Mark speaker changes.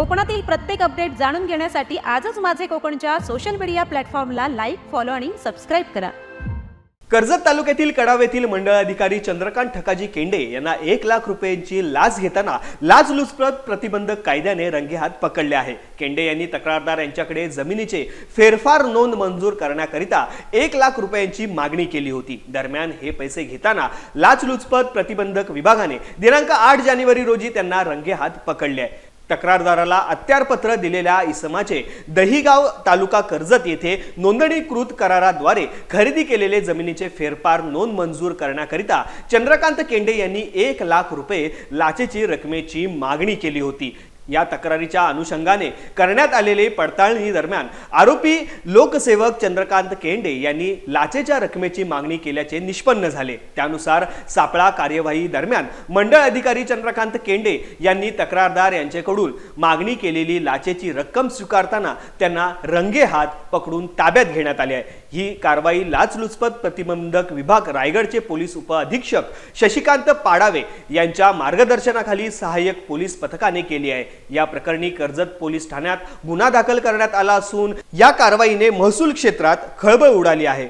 Speaker 1: कोकणातील प्रत्येक अपडेट जाणून घेण्यासाठी आजच माझे कोकणच्या सोशल मीडिया प्लॅटफॉर्मला लाईक फॉलो आणि सबस्क्राईब करा.
Speaker 2: कर्जत तालुक्यातील कडाव येथील मंडळ अधिकारी चंद्रकांत ठकाजी केंडे यांना एक लाख रुपयांची लाच घेताना लाचलुचपत प्रतिबंधक कायद्याने रंगेहात पकडले आहे. केंडे यांनी तक्रारदार यांच्याकडे जमिनीचे फेरफार नोंद मंजूर करण्याकरिता एक लाख रुपयांची मागणी केली होती. दरम्यान हे पैसे घेताना लाचलुचपत प्रतिबंधक विभागाने दिनांक आठ जानेवारी रोजी त्यांना रंगेहात पकडले आहे. तक्रारदाराला अत्यारपत्र दिलेल्या इसमाचे दहिगाव तालुका कर्जत येथे नोंदणीकृत कराराद्वारे खरेदी केलेले जमिनीचे फेरफार नोंद मंजूर करण्याकरिता चंद्रकांत केंडे यांनी एक लाख रुपये लाचेची रकमेची मागणी केली होती. या तक्रारीच्या अनुषंगाने करण्यात आलेले पडताळणी दरम्यान आरोपी लोकसेवक चंद्रकांत केंडे यांनी लाचेच्या रकमेची मागणी केल्याचे निष्पन्न झाले. त्यानुसार सापळा कार्यवाही दरम्यान मंडळ अधिकारी चंद्रकांत केंडे यांनी तक्रारदार यांच्याकडून मागणी केलेली लाचेची रक्कम स्वीकारताना त्यांना रंगेहात पकडून ताब्यात घेण्यात आले आहे. ही कारवाई लाचलुचपत प्रतिबंधक विभाग रायगडचे पोलीस उपअधीक्षक शशिकांत पाडावे यांच्या मार्गदर्शनाखाली सहाय्यक पोलीस पथकाने केली आहे. या प्रकरणी कर्जत पोलीस ठाण्यात गुन्हा दाखल करण्यात आला असून या कारवाईने महसूल क्षेत्रात खळबळ उडाली आहे.